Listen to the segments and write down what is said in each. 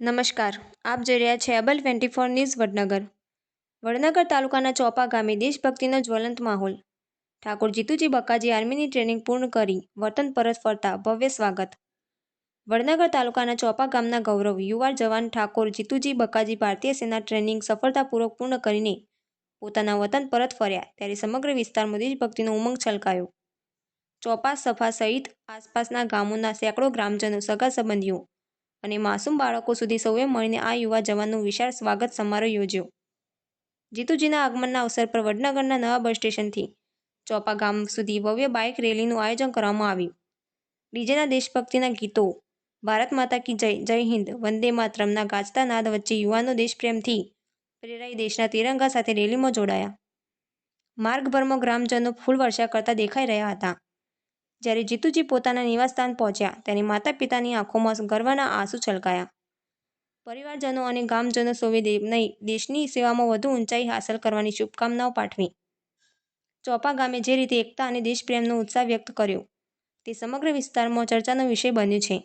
નમસ્કાર. આપ જોઈ રહ્યા છે અબલ twenty four news Vadnagar. Vadnagar તાલુકાના ચોપા ગામે દેશભક્તિનો જ્વલંત માહોલ. ઠાકોર જીતુજી બક્કાજી આર્મીની ટ્રેનિંગ પૂર્ણ કરી, વતન પરત ફરતા ભવ્ય સ્વાગત. વડનગર તાલુકાના ચોપા ગામના ગૌરવ યુવા જવાન ઠાકોર જીતુજી બક્કાજી ભારતીય સેના ટ્રેનિંગ સફળતાપૂર્વક પૂર્ણ કરીને પોતાના વતન પરત ફર્યા ત્યારે સમગ્ર વિસ્તારમાં દેશભક્તિનો ઉમંગ છલકાયો. ચોપા સફા સહિત આસપાસના ગામોના સેંકડો ગ્રામજનો, સગા સંબંધીઓ અને માસૂમ બાળકો સુધી સૌએ મળીને આ યુવા જવાનનું વિશાળ સ્વાગત સમારોહ યોજ્યો. જીતુજીના આગમનના અવસર પર વડનગરના નવા બસ સ્ટેશનથી ચોપા ગામ સુધી ભવ્ય બાઇક રેલીનું આયોજન કરવામાં આવ્યું. ડીજેના દેશભક્તિના ગીતો, ભારત માતા કી જય જય હિન્દ, વંદે માતરમના ગાજતા નાદ વચ્ચે યુવાનો દેશપ્રેમથી પ્રેરાઈ દેશના તિરંગા સાથે રેલીમાં જોડાયા. માર્ગભરમાં ગ્રામજનો ફૂલ વર્ષા કરતા દેખાઈ રહ્યા હતા. જ્યારે જીતુજી પોતાના નિવાસસ્થાન પહોંચ્યા ત્યારે માતા પિતાની આંખોમાં ગર્વના આંસુ છલકાયા. પરિવારજનો અને ગામજનો સૌએ દેશની સેવામાં વધુ ઊંચાઈ હાંસલ કરવાની શુભકામનાઓ પાઠવી. ચોપા ગામે જે રીતે એકતા અને દેશપ્રેમનો ઉત્સાહ વ્યક્ત કર્યો, તે સમગ્ર વિસ્તારમાં ચર્ચાનો વિષય બન્યો છે.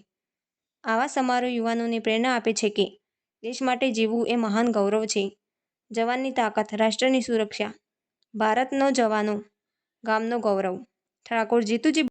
આવા સમારોહ યુવાનોને પ્રેરણા આપે છે કે, દેશ માટે જીવવું એ મહાન ગૌરવ છે. જવાનની તાકાત, રાષ્ટ્રની સુરક્ષા, ભારતનો જવાનો, ગામનો ગૌરવ. ઠાકોર જીતુજી